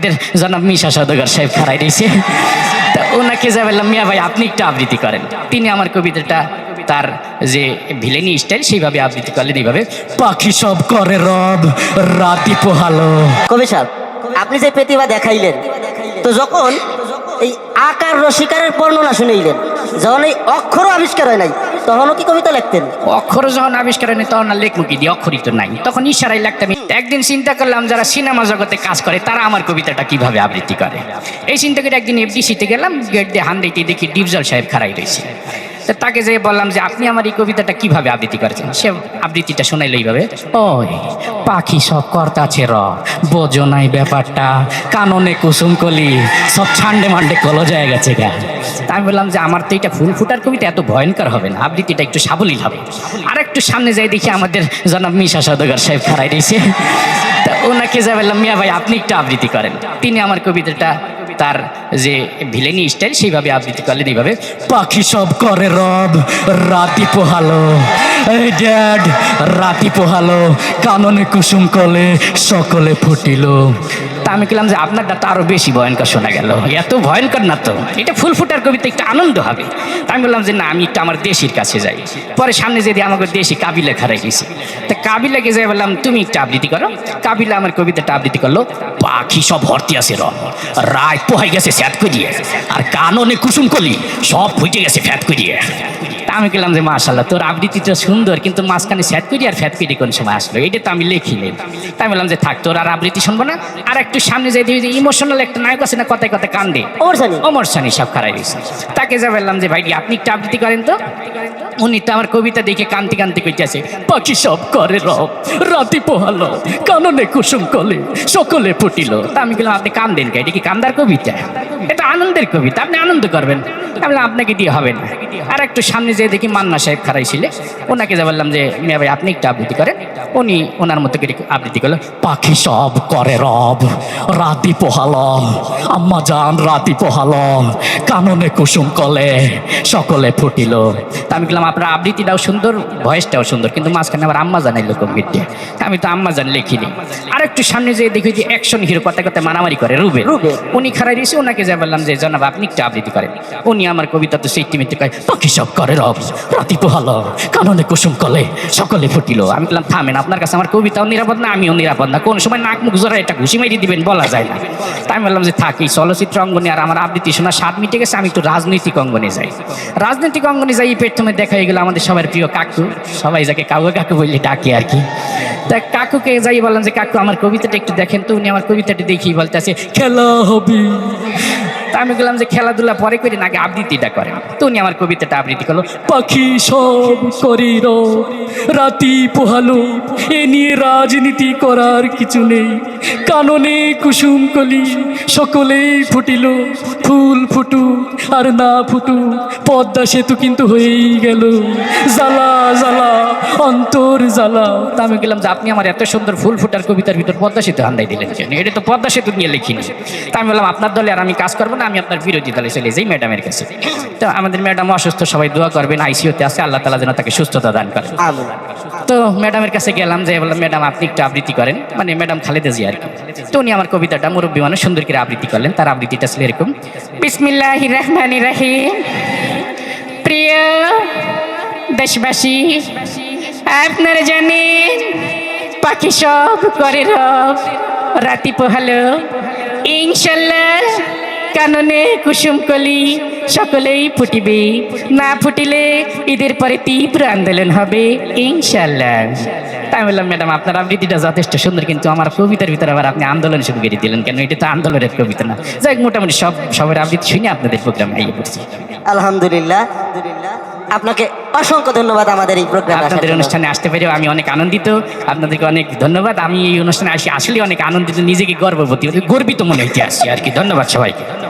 আমাদের জনাব মিশা সদগর সাহেব খারাই দিয়েছে। তা ওনাকে যা বললাম মিয়া ভাই আপনি একটু আবৃত্তি করেন। তিনি আমার কবিতাটা তার যে ভিলেনি স্টাইল সেইভাবে আবৃত্তি করলেন। এইভাবে পাখি সব করে রব রাতি পোহালো। কবি সাহেব আপনি যে প্রতিভা দেখাইলেন তো যখন এই আকার রসিকারের বর্ণনা শুনেইলেন যখন এই অক্ষরও আবিষ্কার হয় নাই তখনও কি কবিতা লিখতেন? অক্ষর যখন আবিষ্কার হয়নি তখন আর লেখমুখী দিয়ে অক্ষরই তো নাই। তখন ইশারাই লাগতাম একদিন চিন্তা করলাম যারা সিনেমা জগতে কাজ করে, তারা আমার কবিতাটা কীভাবে আবৃত্তি করে? এই চিন্তা করে একদিন এফডিসিতে গেলাম, গেট দিয়ে হান দেখি ডিপজল সাহেব খারাই রয়েছে। তাকে যে বললাম যে আপনি আমার এই কবিতাটা কীভাবে আবৃত্তি করেছেন, সে আবৃত্তিটা শোনাইলো এইভাবে। ওই পাখি সব কর্তা আছে র, বোঝো নাই ব্যাপারটা, কাননে কুসুম কলি, সব ছান্ডে মান্ডে কলো যায় গেছে গা। আমি বললাম যে আমার তো এটা ফুল ফুটার কবিতা, এত ভয়ঙ্কর হবে না, আবৃত্তিটা একটু সাবলীল হবে। আর একটু সামনে যাই দেখি আমাদের জনাব মিশা সদগর সাহেব খারাই দিয়েছে তা ওনাকে যা বললাম, মিয়া ভাই, আপনি একটু আবৃত্তি করেন। তিনি আমার কবিতাটা তার যে ভিলেনি স্টাইল সেইভাবে আবৃত্তি করলেন এইভাবে পাখি সব করে রব, রাতি পোহালো। এই ড্যাড, রাতি পোহালো, কাননে কুসুম কলে সকলে ফুটিল। আমি বললাম যে আপনারটা তো আরও বেশি ভয়ঙ্কর শোনা গেল। এত ভয়ঙ্কর না তো। এটা ফুল ফুটার কবিতা, একটু আনন্দ হবে। তা আমি বললাম যে না, আমি একটু আমার দেশির কাছে যাই। পরে সামনে যদি আমাকে দেশি কাবিলা খারাই গেছি। তা কাবিলাকে যাই বললাম, তুমি একটু আবৃত্তি করো। কাবিলা আমার কবিতাটা আবৃত্তি করল, পাখি সব ভর্তি আছে র। রায় পোহাই গেছে স্যাত করিয়ে। আর কাননে কুসুম কলি সব ফুটে গেছে ফ্যাত করিয়ে। তা আমি বললাম যে মাশাল্লাহ তোর আবৃত্তিটা সুন্দর কিন্তু মাঝখানে স্যাত করি আর ফ্যাত করি কোন সময় আসলো? এটা তো আমি লিখিনি। তাই বললাম যে থাক তোর আর আবৃত্তি শুনব না। আর একটু সামনে যাই দেখি ইমোশনাল একটা নায়ক আছে না কথায় কথায় কান্দে। অমর সানি। সব খারাই দিয়েছে তাকে যা বললাম যে ভাই আপনি একটু আবৃত্তি করেন তো। উনি তো আমার কবিতা দেখে কান্তি কান্তি কইতেছে পাখি সব করে রব রাতি পোহালো কাননে কুসুম কলে সকলে ফুটিল। তা আমি বললাম আপনি কান্দেন কে? এটা কি কান্দার কবিতা? এটা আনন্দের কবিতা আপনি আনন্দ করবেন। আমি আপনাকে দিয়ে হবে না। আর একটু সামনে যেয়ে দেখি মান্না সাহেব খারাইছিলে ওনাকে যা বললাম যে মিয়া ভাই আপনি একটু আবৃত্তি করেন। উনি ওনার মতো করে আবৃত্তি করল। পাখি সব করে রব রাতি পোহালো আম্মা জান রাতি পোহালো কাননে কুসুম কলে সকলে ফুটিল। তা আমি বললাম আপনার আবৃত্তিটাও সুন্দর ভয়েসটাও সুন্দর কিন্তু মাঝখানে আবার আম্মা জানাই লোকম গীতটি আমি তো আম্মা জান লিখিনি। আর একটু সামনে যেয়ে দেখি যে অ্যাকশন হিরো কথা কথা মারামারি করে রুবে রুবে। উনি খারাই দিয়েছে ওনাকে যা বললাম যে জনাব আপনি একটু আবৃত্তি করেন। উনি আমার কবিতা তো সেই টিমিতে কয়, পাখি সব করে রব, রাতি পোহালো কাননে কুসুম কলে, সকলে ফুটিল। আমি বললাম, থামেন, আপনার কাছে আমার কবিতাও নিরাপদ না, আমিও নিরাপদ না। কোন সময় নাক মুখ জোড়া এটা ঘুষি মেরে দিবেন, বলা যায় না। তাই আমি বললাম যে, থাকি চলচ্চিত্র অঙ্গনে আর আমার আবৃত্তি শোনা সাত মিটে গেছে, আমি একটু রাজনৈতিক অঙ্গনে যাই। রাজনৈতিক অঙ্গনে যাই প্রথমে দেখা হয়ে গেল আমাদের সবার প্রিয় কাকু। সবাই যাকে কাকু কাকু বললে ডাকে আর কি। তা কাকুকে যাই বললাম যে, কাকু, আমার কবিতাটা একটু দেখেন তো, উনি আমার কবিতাটা দেখি বলতে আছে, খেলা হবে আমি বললাম যে খেলাধুলা পরে করি না আগে আবৃত্তিটা করেন? তো উনি আমার কবিতাটা আবৃত্তি করল, পাখি সব শরীর রাতি পোহালো, এ নিয়ে রাজনীতি করার কিছু নেই। কাননে কুসুম কলি, সকলেই ফুটিল, ফুল ফুটু আর না ফুটু পদ্মা সেতু কিন্তু হয়েই গেল। জ্বালা জ্বালা অন্তর জ্বালা। তা আমি গেলাম যে আপনি আমার এত সুন্দর ফুল ফুটার কবিতার ভিতর পদ্মা সেতু হান্দাই দিলেন কেন? এটা তো পদ্মা সেতু নিয়ে লিখিনি তা আমি বললাম আপনার দলে আর আমি কাজ করব না আমি আপনার বিরোধী দলে চলে যাই ম্যাডামের কাছে। তো আমাদের ম্যাডাম অসুস্থ সবাই দোয়া করবেন আইসিওতে আছে আল্লাহ তালা যেন তাকে সুস্থতা দান করেন তো ম্যাডামের কাছে গেলাম যে বললাম ম্যাডাম আপনি একটু আবৃত্তি করেন। মানে ম্যাডাম খালেদা জি আর কি। তো উনি আমার কবিতাটা মুরব্বী মানুষ সুন্দর করে আবৃত্তি করলেন তার আবৃত্তিটা ছিল এরকম বিসমিল্লাহ রহমান রাহিম। দেশবাসী আপনারা জানেন পাখি সব করে রব। রাতি পোহালো ইনশাল্লাহ কাননে কুসুম কলি সকলেই ফুটিবে। না ফুটিলে ঈদের পরে তীব্র আন্দোলন হবে ইনশাল্লাহ। তাই বললাম ম্যাডাম আপনার আবৃত্তিটা যথেষ্ট সুন্দর কিন্তু আমার কবিতার ভিতরে আবার আপনি আন্দোলন শুরু করে দিলেন কেন? এটা তো আন্দোলনের কবিতা না। যাই হোক, মোটামুটি সব সবার আবৃত্তি শুনে আপনাদের প্রোগ্রাম আইয়ে পড়ছি। আলহামদুলিল্লাহ। আপনাকে অসংখ্য ধন্যবাদ আমাদের এই প্রোগ্রামে আপনাদের অনুষ্ঠানে আসতে পেরে আমি অনেক আনন্দিত। আপনাদেরকে অনেক ধন্যবাদ। আমি এই অনুষ্ঠানে আসি আসলে অনেক আনন্দিত নিজেকে গর্ববতী গর্বিত মনে হইতে আসছি আর কি। ধন্যবাদ সবাইকে।